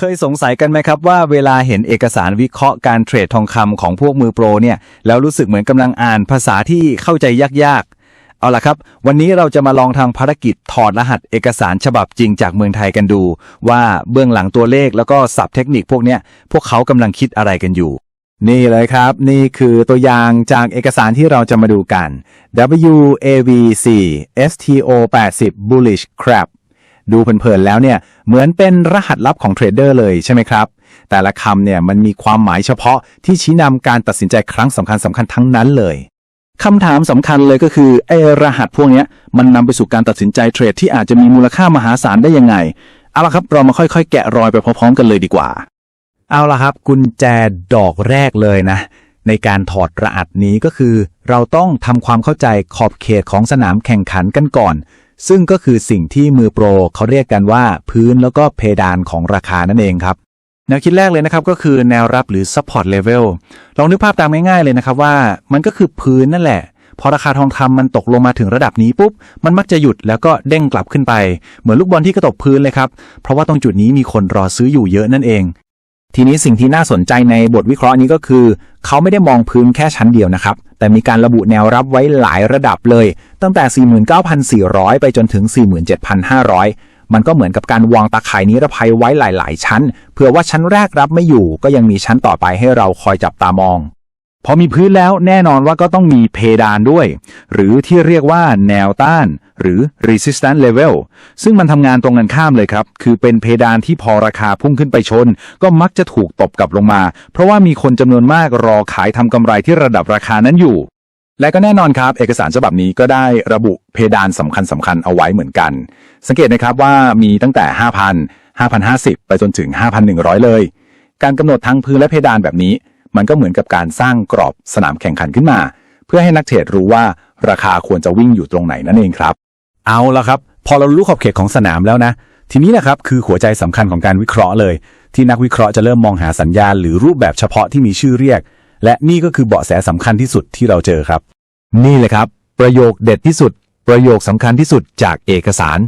เคยสงสัยกันไหมครับว่าเวลาเห็นเอกสารวิเคราะห์การเทรดทองคำของพวกมือโปรเนี่ยแล้วรู้สึกเหมือนกำลังอ่านภาษาที่เข้าใจยากๆ เอาล่ะครับ วันนี้เราจะมาลองทำภารกิจถอดรหัสเอกสารฉบับจริงจากเมืองไทยกันดู ว่าเบื้องหลังตัวเลขแล้วก็ศัพท์เทคนิคพวกเนี้ยพวกเขากำลังคิดอะไรกันอยู่ นี่เลยครับ นี่คือตัวอย่างจากเอกสารที่เราจะมาดูกัน WAVC STO 80 Bullish Crab ดูเพลินๆแล้วเนี่ยเหมือนเป็นรหัสลับของเทรดเดอร์เลยใช่ไหมครับ แต่ละคำเนี่ยมันมีความหมายเฉพาะที่ชี้นำการตัดสินใจครั้งสำคัญสำคัญทั้งนั้นเลยคำถามสำคัญเลยก็คือไอ้รหัสพวกนี้มันนำไปสู่การตัดสินใจเทรดที่อาจจะมีมูลค่ามหาศาลได้ยังไงเอาละครับเรามาค่อยๆ แกะรอยไปพร้อมๆ กันเลยดีกว่า เอาละครับ กุญแจดอกแรกเลยนะ ในการถอดรหัสนี้ก็คือ เราต้องทำความเข้าใจขอบเขตของสนามแข่งขันกันก่อน ซึ่งก็คือสิ่งที่มือโปรเขาเรียกกันว่าพื้นแล้วก็เพดานของราคานั่นเองครับแนวคิดแรกเลยนะครับก็คือแนวรับหรือ support level ลองนึกภาพตามง่ายๆเลยนะครับว่ามันก็คือพื้นนั่นแหละ พอราคาทองคำมันตกลงมาถึงระดับนี้ปุ๊บ มันมักจะหยุดแล้วก็เด้งกลับขึ้นไป เหมือนลูกบอลที่กระตกพื้นเลยครับ เพราะว่าตรงจุดนี้มีคนรอซื้ออยู่เยอะนั่นเอง ทีนี้สิ่งที่น่าสนใจในบทวิเคราะห์นี้ก็คือ เขาไม่ได้มองพื้นแค่ชั้นเดียวนะครับ แต่มีการระบุแนวรับไว้หลายระดับเลย ตั้งแต่ 49,400 ไปจนถึง 47,500 มันก็เหมือนกับการวางตาข่ายนิรภัยไว้หลาย ๆ ชั้น เผื่อว่าชั้นแรกรับไม่อยู่ก็ยังมีชั้นต่อไปให้เราคอยจับตามอง พอมีพื้นแล้วแน่นอนว่าก็ต้องมีเพดานด้วย หรือที่เรียกว่าแนวต้าน หรือ resistance level ซึ่งมันทำงานตรงกันข้ามเลยครับ คือเป็นเพดานที่พอราคาพุ่งขึ้นไปชน ก็มักจะถูกตบกลับลงมา เพราะว่ามีคนจำนวนมากรอขายทำกำไรที่ระดับราคานั้นอยู่ และก็แน่นอนครับ เอกสารฉบับนี้ก็ได้ระบุเพดานสำคัญสำคัญเอาไว้เหมือนกัน สังเกตนะครับว่ามีตั้งแต่ 5,000 5,050 ไปจนถึง 5,100 เลย การกำหนดทั้งพื้นและเพดานแบบนี้ มันก็เหมือนกับการสร้างกรอบสนามแข่งขันขึ้นมา เพื่อให้นักเทรดรู้ว่าราคาควรจะวิ่งอยู่ตรงไหนนั่นเองครับ เอาละครับ พอเรารู้ขอบเขตของสนามแล้วนะ ทีนี้นะครับคือหัวใจสำคัญของการวิเคราะห์เลย ที่นักวิเคราะห์จะเริ่มมองหาสัญญาณ หรือรูปแบบเฉพาะที่มีชื่อเรียก และนี่ก็คือเบาะแสสำคัญที่สุดที่เราเจอครับ นี่เลยครับ ประโยคเด็ดที่สุด ประโยคสำคัญที่สุดจากเอกสาร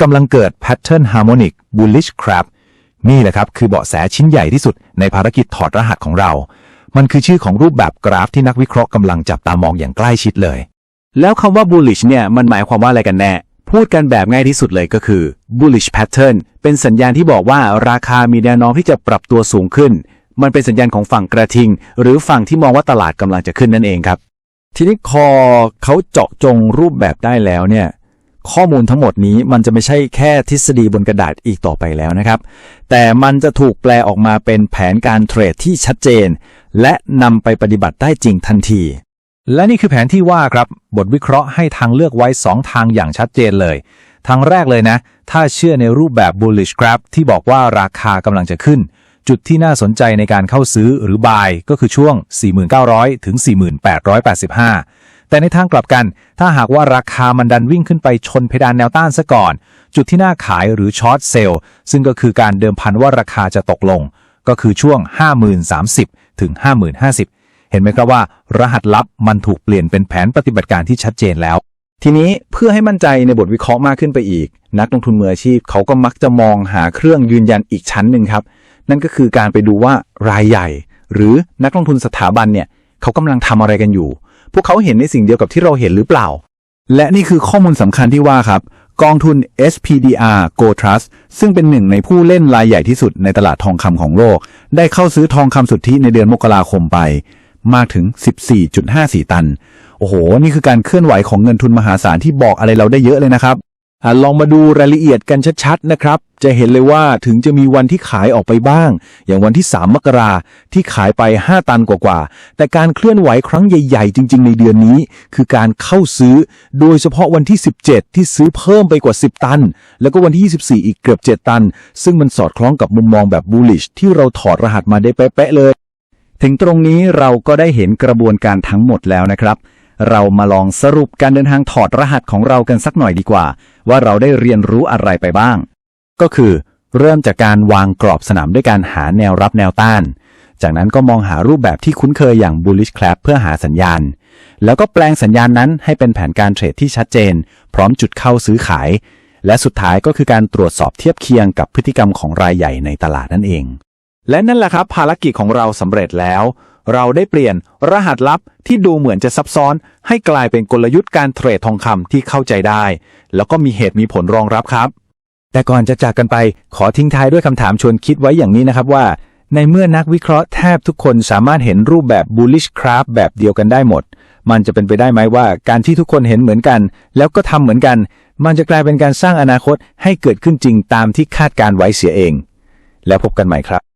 กำลังเกิด Pattern Harmonic Bullish Crab นี่แหละครับคือเบาะแสชิ้นใหญ่ที่สุดในภารกิจถอดรหัสของเรา มันคือชื่อของรูปแบบกราฟที่นักวิเคราะห์กำลังจับตามองอย่างใกล้ชิดเลย แล้วคำว่า bullish เนี่ยมันหมายความว่าอะไรกันแน่ พูดกันแบบง่ายที่สุดเลยก็คือ bullish pattern เป็นสัญญาณที่บอกว่าราคามีแนวโน้มที่จะปรับตัวสูงขึ้น มันเป็นสัญญาณของฝั่งกระทิง หรือฝั่งที่มองว่าตลาดกำลังจะขึ้นนั่นเองครับ ทีนี้คอเขาเจาะจงรูปแบบได้แล้วเนี่ย ข้อมูลทั้งหมดนี้มันจะไม่ใช่แค่ทฤษฎีบนกระดาษอีกต่อไปแล้วนะครับ แต่มันจะถูกแปลออกมาเป็นแผนการเทรดที่ชัดเจน และนำไปปฏิบัติได้จริงทันที และนี่คือแผนที่ว่าครับ บทวิเคราะห์ให้ทางเลือกไว้ 2 ทางอย่างชัดเจนเลย ทางแรกเลยนะ ถ้าเชื่อในรูปแบบ bullish graph ที่บอกว่าราคากำลังจะขึ้น จุดที่น่าสนใจในการเข้าซื้อหรือ buy ก็คือช่วง 4,900ถึง 4,885 แต่ในทางกลับกัน ถ้าหากว่าราคามันดันวิ่งขึ้นไปชนเพดานแนวต้านซะก่อน จุดที่น่าขายหรือช็อตเซลล์ซึ่งก็คือการเดิมพันว่าราคาจะตกลง ก็คือช่วง 5030 ถึง50,050 เห็นไหมครับว่า รหัสลับมันถูกเปลี่ยนเป็นแผนปฏิบัติการที่ชัดเจนแล้ว ทีนี้เพื่อให้มั่นใจในบทวิเคราะห์มากขึ้นไปอีก นักลงทุนมืออาชีพเขาก็มักจะมองหาเครื่องยืนยันอีกชั้นหนึ่งครับ นั่นก็คือการไปดูว่ารายใหญ่ หรือนักลงทุนสถาบันเนี่ยเขากำลังทำอะไรกันอยู่ พวกเขาเห็นในสิ่งเดียวกับที่เราเห็นหรือเปล่า และนี่คือข้อมูลสำคัญที่ว่าครับ กองทุน SPDR Gold Trust ซึ่งเป็นหนึ่งในผู้เล่นรายใหญ่ที่สุดในตลาดทองคำของโลก ได้เข้าซื้อทองคำสุทธิในเดือนมกราคมไป มากถึง 14.54 ตัน โอ้โห นี่คือการเคลื่อนไหวของเงินทุนมหาศาลที่บอกอะไรเราได้เยอะเลยนะครับ ลองมาดูรายละเอียดกันชัดๆนะครับ จะเห็นเลยว่าถึงจะมีวันที่ขายออกไปบ้าง อย่างวันที่ 3 มกราที่ขายไป 5 ตันกว่าๆ แต่การเคลื่อนไหวครั้งใหญ่ๆ จริง ๆ ในเดือนนี้ คือการเข้าซื้อ โดยเฉพาะวันที่ 17 ที่ซื้อเพิ่มไปกว่า 10 ตัน แล้วก็วันที่ 24 อีกเกือบ 7 ตัน ซึ่งมันสอดคล้องกับมุมมองแบบ bullish ที่เราถอดรหัสมาได้เป๊ะๆเลย ถึงตรงนี้เราก็ได้เห็นกระบวนการทั้งหมดแล้วนะครับ เรามาลองสรุปการเดินทางถอดรหัสของเรากันสักหน่อยดีกว่า ว่าเราได้เรียนรู้อะไรไปบ้าง ก็คือ เริ่มจากการวางกรอบสนามด้วยการหาแนวรับแนวต้าน จากนั้นก็มองหารูปแบบที่คุ้นเคยอย่าง bullish clap เพื่อหาสัญญาณ แล้วก็แปลงสัญญาณนั้นให้เป็นแผนการเทรดที่ชัดเจน พร้อมจุดเข้าซื้อขาย และสุดท้ายก็คือการตรวจสอบเทียบเคียงกับพฤติกรรมของรายใหญ่ในตลาดนั่นเอง และนั่นแหละครับภารกิจของเราสำเร็จแล้ว เราได้เปลี่ยนรหัสลับที่ดูเหมือนจะซับซ้อน ให้กลายเป็นกลยุทธ์การเทรดทองคำที่เข้าใจได้ แล้วก็มีเหตุมีผลรองรับครับ แต่ก่อนจะจากกันไปขอทิ้งท้ายด้วยคำถามชวนคิดไว้อย่างนี้นะครับว่า ในเมื่อนักวิเคราะห์แทบทุกคนสามารถเห็นรูปแบบ bullish craft แบบเดียวกันได้หมด มันจะเป็นไปได้ไหมว่าการที่ทุกคนเห็นเหมือนกัน แล้วก็ทำเหมือนกัน มันจะกลายเป็นการสร้างอนาคตให้เกิดขึ้นจริงตามที่คาดการไว้เสียเอง แล้วพบกันใหม่ครับ